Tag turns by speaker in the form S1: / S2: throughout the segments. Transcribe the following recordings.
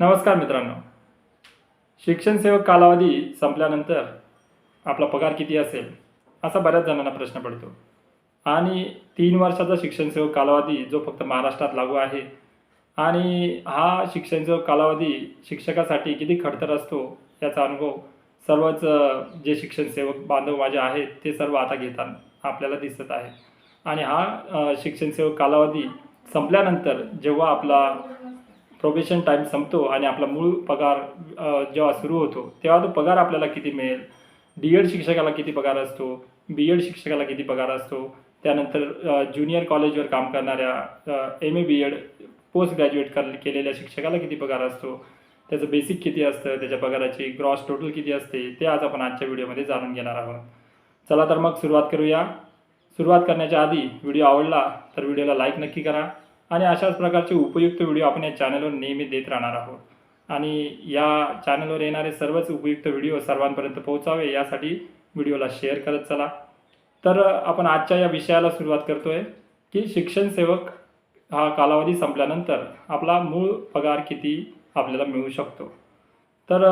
S1: नमस्कार मित्रांनो. शिक्षण सेवक कालावधी संपल्यानंतर आपला पगार किती असेल असा बऱ्याच जणांना प्रश्न पडतो. आणि तीन वर्षाचा शिक्षण सेवक कालावधी जो फक्त महाराष्ट्रात लागू आहे आणि हा शिक्षण सेवक कालावधी शिक्षकासाठी किती खडतर असतो याचा अनुभव सर्वच जे शिक्षण सेवक बांधव माझे आहेत ते सर्व आता घेताना आपल्याला दिसत आहे आणि हा शिक्षण सेवक कालावधी संपल्यानंतर जेव्हा आपला प्रोबेशन टाईम संपतो आणि आपला मूळ पगार जेव्हा सुरू होतो तेव्हा तो पगार आपल्याला किती मिळेल? डी एड शिक्षकाला किती पगार असतो? बी एड शिक्षकाला किती पगार असतो? त्यानंतर ज्युनियर कॉलेजवर काम करणाऱ्या M A B Ed post graduate कर केलेल्या शिक्षकाला किती पगार असतो? त्याचं बेसिक किती असतं? त्याच्या पगाराची ग्रॉस टोटल किती असते? ते आज आपण आजच्या व्हिडिओमध्ये जाणून घेणार आहोत. चला तर मग सुरुवात करूया. सुरुवात करण्याच्या आधी व्हिडिओ आवडला तर व्हिडिओला लाईक नक्की करा. आणि अशाच प्रकारचे उपयुक्त व्हिडिओ आपण या चॅनलवर नेहमी देत राहणार आहोत. आणि या चॅनलवर येणारे सर्वच उपयुक्त व्हिडिओ सर्वांपर्यंत पोहोचावे यासाठी व्हिडिओला शेअर करत चला. तर आपण आजच्या या विषयाला सुरुवात करतोय की शिक्षण सेवक हा कालावधी संपल्यानंतर आपला मूळ पगार किती आपल्याला मिळू शकतो. तर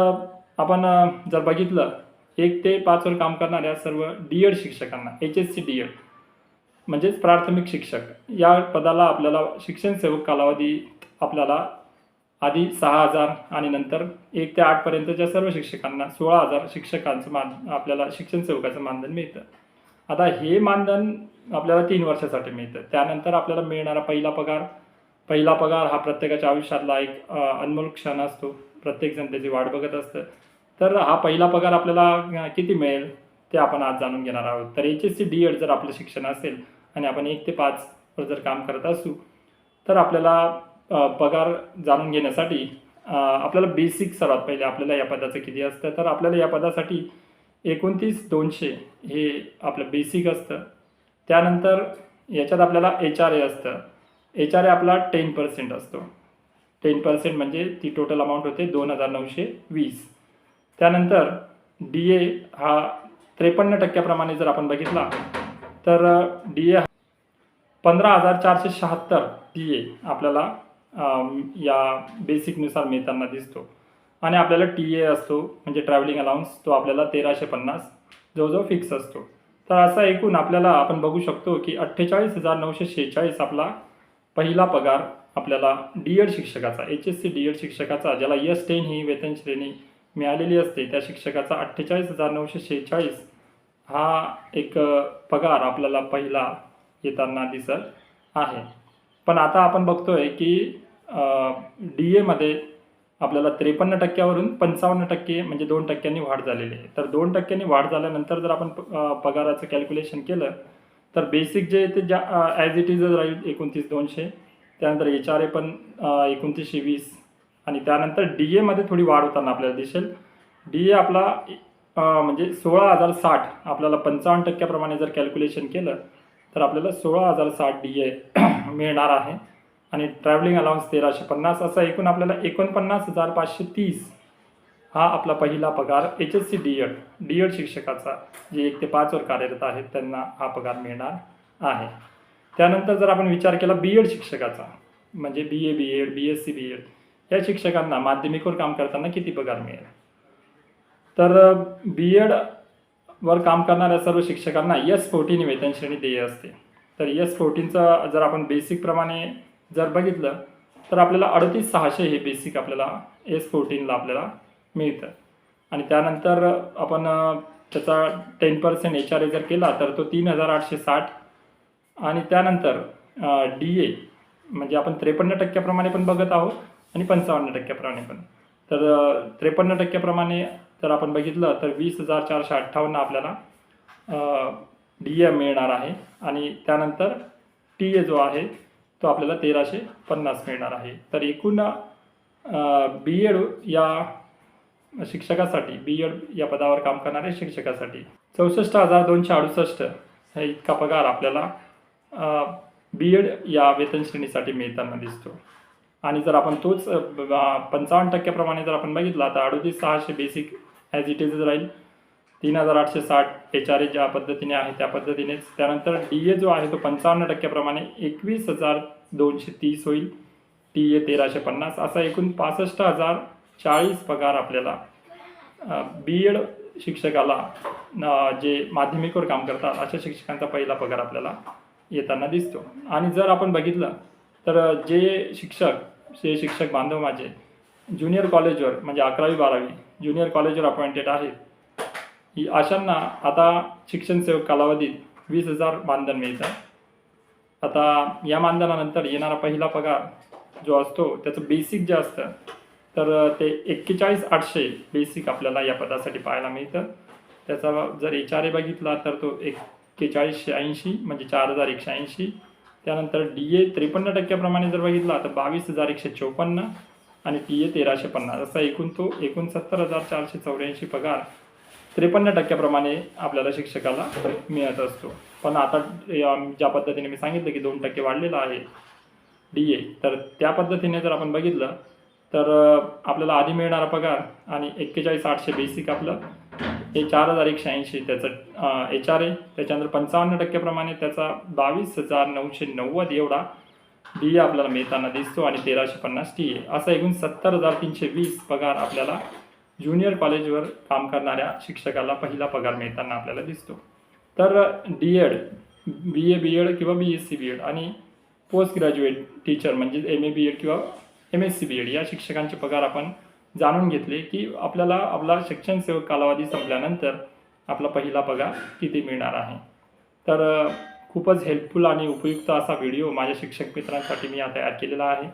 S1: आपण जर बघितलं एक ते पाचवर काम करणाऱ्या सर्व डी एड शिक्षकांना H S C D Ed म्हणजेच प्राथमिक शिक्षक. या पदाला आपल्याला शिक्षण सेवक कालावधी आपल्याला आधी सहा हजार आणि नंतर एक ते आठपर्यंतच्या सर्व शिक्षकांना सोळा हजार शिक्षकांचं मान आपल्याला शिक्षण सेवकाचं मानधन मिळतं. आता हे मानधन आपल्याला तीन वर्षासाठी मिळतं. त्यानंतर आपल्याला मिळणारा पहिला पगार पहिला पगार हा प्रत्येकाच्या आयुष्यातला एक अनमोल क्षण असतो. प्रत्येकजण त्याची वाट बघत असतं. तर हा पहिला पगार आपल्याला किती मिळेल ते आपण आज जाणून घेणार आहोत. तर H S C D Ed जर आपलं शिक्षण असेल आणि आपण एक ते पाचवर जर काम करत असू तर आपल्याला पगार जाणून घेण्यासाठी आपल्याला बेसिक सर्वात पहिले आपल्याला या पदाचं किती असतं? तर आपल्याला या पदासाठी एकोणतीस दोनशे हे आपलं बेसिक असतं. त्यानंतर याच्यात आपल्याला एच आर ए असतं. एच आर ए आपला टेन पर्सेंट असतो. टेन पर्सेंट म्हणजे ती टोटल अमाऊंट होते दोन हजार नऊशे वीस. त्यानंतर डी ए हा त्रेपन्न टक्क्याप्रमाणे जर आपण बघितला तर डी ए पंधरा हजार चारशे शहात्तर डी ए आपल्याला या बेसिकनुसार मिळताना दिसतो. आणि आपल्याला टी ए असतो म्हणजे ट्रॅव्हलिंग अलाउन्स तो आपल्याला तेराशे पन्नास जवळजवळ फिक्स असतो. तर असा एकूण आपल्याला आपण बघू शकतो की अठ्ठेचाळीस हजार नऊशे शेहेचाळीस आपला पहिला पगार आपल्याला डी एड शिक्षकाचा H S C D Ed शिक्षकाचा ज्याला यस टेन ही वेतन श्रेणी मिळालेली असते त्या शिक्षकाचा अठ्ठेचाळीस हजार नऊशे शेहेचाळीस हा एक पगार आपल्याला पहिला येताना दिसत आहे. पण आता आपण बघतोय की डी एमध्ये आपल्याला त्रेपन्न टक्क्यावरून पंचावन्न टक्के म्हणजे दोन टक्क्यांनी वाढ झालेली आहे. तर दोन टक्क्यांनी वाढ झाल्यानंतर जर आपण प- पगाराचं कॅल्क्युलेशन केलं तर बेसिक जे ते ज्या ॲज इट इज राहील एकोणतीस दोनशे. त्यानंतर एच आर ए पण एकोणतीसशे वीस. आणि त्यानंतर डी एमध्ये थोडी वाढ होताना आपल्याला दिसेल. डी ए आपला म्हणजे सोळा हजार साठ आपल्याला पंचावन्न टक्क्याप्रमाणे जर कॅल्क्युलेशन केलं तर आपल्याला सोळा हजार साठ डी ए मिळणार आहे. आणि ट्रॅव्हलिंग अलाउन्स तेराशे पन्नास असा एकूण आपल्याला एकोणपन्नास हजार पाचशे तीस हा आपला पहिला पगार H S C D Ed D Ed शिक्षकाचा जे एक ते पाचवर कार्यरत आहेत त्यांना हा पगार मिळणार आहे. त्यानंतर जर आपण विचार केला बी एड शिक्षकाचा म्हणजे B A B Ed B S C B Ed या शिक्षकांना माध्यमिकवर काम करताना किती पगार मिळेल? तर बी एड वर काम करणाऱ्या सर्व शिक्षकांना एस फोर्टीन वेतन श्रेणी देय असते. तर एस फोर्टीनचं जर आपण बेसिकप्रमाणे जर बघितलं तर आपल्याला अडतीस सहाशे हे बेसिक आपल्याला एस फोर्टीनला आपल्याला मिळतं. आणि त्यानंतर आपण त्याचा ten percent H R A जर केला तर तो तीन हजार आठशे साठ. आणि त्यानंतर डी ए म्हणजे आपण त्रेपन्न टक्क्याप्रमाणे पण बघत आहोत आणि पंचावन्न टक्क्याप्रमाणे पण. तर त्रेपन्न टक्क्याप्रमाणे तर आपण बघितलं तर वीस हजार चारशे अठ्ठावन्न आपल्याला डी ए मिळणार आहे. आणि त्यानंतर टी ए जो आहे तो आपल्याला तेराशे पन्नास मिळणार आहे. तर एकूण बी एड या शिक्षकासाठी बी एड या पदावर काम करणाऱ्या शिक्षकासाठी चौसष्ट हजार दोनशे अडुसष्ट हे इतका पगार आपल्याला बी एड या वेतन श्रेणीसाठी मिळताना दिसतो. आणि जर आपण तोच पंचावन्न टक्क्याप्रमाणे जर आपण बघितला तर अडुतीस सहाशे बेसिक ॲज इट इज राहील. तीन हजार आठशे साठ एच आर ए ज्या पद्धतीने आहे त्या पद्धतीनेच. त्यानंतर डी ए जो आहे तो पंचावन्न टक्क्याप्रमाणे एकवीस हजार दोनशे तीस होईल. टी ए तेराशे पन्नास. असा एकूण पासष्ट हजार चाळीस पगार आपल्याला बी एड शिक्षकाला जे माध्यमिकवर काम करतात अशा शिक्षकांचा पहिला पगार आपल्याला येताना दिसतो. आणि जर आपण बघितलं तर जे शिक्षक जे शिक्षक बांधव माझे ज्युनियर कॉलेजवर म्हणजे अकरावी बारावी ज्युनियर कॉलेजवर अपॉइंटेड आहेत ही अशांना आता शिक्षण सेवक कालावधीत वीस हजार मानधन मिळतं. आता या मानधनानंतर येणारा पहिला पगार जो असतो त्याचं बेसिक जे असतं तर ते एक्केचाळीस आठशे बेसिक आपल्याला या पदासाठी पाहायला मिळतं. त्याचा जर एच आर ए बघितला तर तो एक्केचाळीसशे ऐंशी म्हणजे चार हजार एकशे ऐंशी. त्यानंतर डी ए त्रेपन्न टक्क्याप्रमाणे जर बघितला तर बावीस हजार एकशे चोपन्न. आणि पी ए तेराशे पन्नास असा एकूण तो एकोणसत्तर हजार चारशे चौऱ्याऐंशी पगार त्रेपन्न टक्क्याप्रमाणे आपल्याला शिक्षकाला मिळत असतो. पण आता ज्या पद्धतीने मी सांगितलं की दोन टक्के वाढलेला आहे डी ए तर त्या पद्धतीने जर आपण बघितलं तर आपल्याला आधी मिळणारा पगार आणि एक्केचाळीस आठशे बेसिक आपलं हे चार हजार एकशे ऐंशी. त्याचं एच आर ए त्याच्यानंतर पंचावन्न टक्क्याप्रमाणे त्याचा बावीस हजार नऊशे नव्वद एवढा डी ए आपल्याला मिळताना दिसतो आणि तेराशे पन्नास टी ए. असा एकूण सत्तर हजार तीनशे वीस पगार आपल्याला ज्युनियर कॉलेजवर काम करणाऱ्या शिक्षकाला पहिला पगार मिळताना आपल्याला दिसतो. तर D Ed B A B Ed किंवा B S C B Ed आणि पोस्ट ग्रॅज्युएट टीचर म्हणजे एम ए बी एड किंवा M S C B Ed या शिक्षकांचे पगार आपण जाणून घेतले की आपल्याला आपला शिक्षण सेवक कालावधी संपल्यानंतर आपला पहिला पगार किती मिळणार आहे. तर खूपच हेल्पफुल आणि उपयुक्त असा व्हिडिओ माझ्या शिक्षक मित्रांसाठी मी हा तयार केलेला आहे.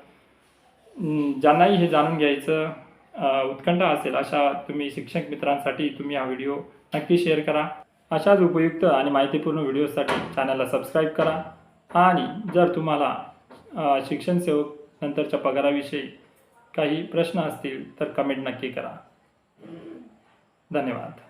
S1: ज्यांनाही हे जाणून घ्यायचं उत्कंठा असेल अशा तुम्ही शिक्षक मित्रांसाठी तुम्ही हा व्हिडिओ नक्की शेअर करा. अशाच उपयुक्त आणि माहितीपूर्ण व्हिडिओसाठी चॅनलला सबस्क्राईब करा. आणि जर तुम्हाला शिक्षण सेवक नंतरच्या पगाराविषयी काही प्रश्न असतील तर कमेंट नक्की करा. धन्यवाद.